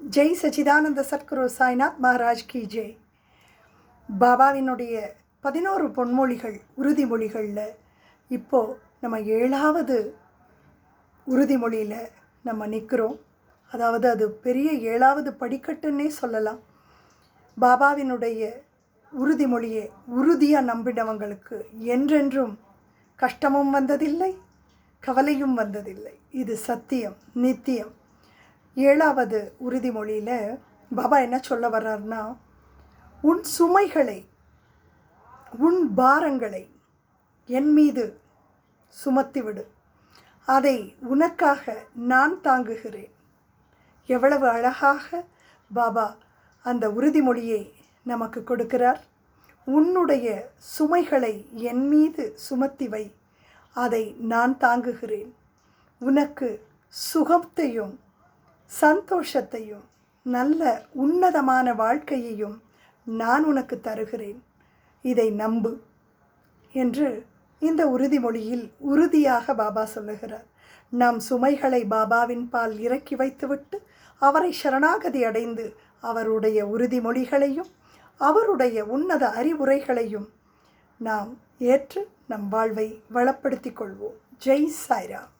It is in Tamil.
ஜெய் சச்சிதானந்த சத்குரு சாய்நாத் மகாராஜ் கி ஜெய். பாபாவினுடைய பதினோரு பொன்மொழிகள் உறுதிமொழிகளில் இப்போது நம்ம ஏழாவது உறுதிமொழியில் நம்ம நிற்கிறோம் அதாவது அது பெரிய ஏழாவது படிக்கட்டுன்னே சொல்லலாம். பாபாவினுடைய உறுதிமொழியை உறுதியாக நம்பினவங்களுக்கு என்றென்றும் கஷ்டமும் வந்ததில்லை கவலையும் வந்ததில்லை. இது சத்தியம் நித்தியம். ஏழாவது உறுதிமொழியில் பாபா என்ன சொல்ல வர்றாருன்னா உன் சுமைகளை உன் பாரங்களை என் மீது சுமத்திவிடு அதை உனக்காக நான் தாங்குகிறேன். எவ்வளவு அழகாக பாபா அந்த உறுதிமொழியை நமக்கு கொடுக்கிறார். உன்னுடைய சுமைகளை என் மீது சுமத்தி வை. அதை நான் தாங்குகிறேன். உனக்கு சுகத்தையும் சந்தோஷத்தையும் நல்ல உன்னதமான வாழ்க்கையையும் நான் உனக்கு தருகிறேன். இதை நம்பு என்று இந்த உறுதிமொழியில் உறுதியாக பாபா சொல்லுகிறார். நம் சுமைகளை பாபாவின் பால் இறக்கி வைத்துவிட்டு அவரை சரணாகதி அடைந்து அவருடைய உறுதிமொழிகளையும் அவருடைய உன்னத அறிவுரைகளையும் நாம் ஏற்று நம் வாழ்வை வளப்படுத்திக் கொள்வோம். ஜெய் சாய்ராம்.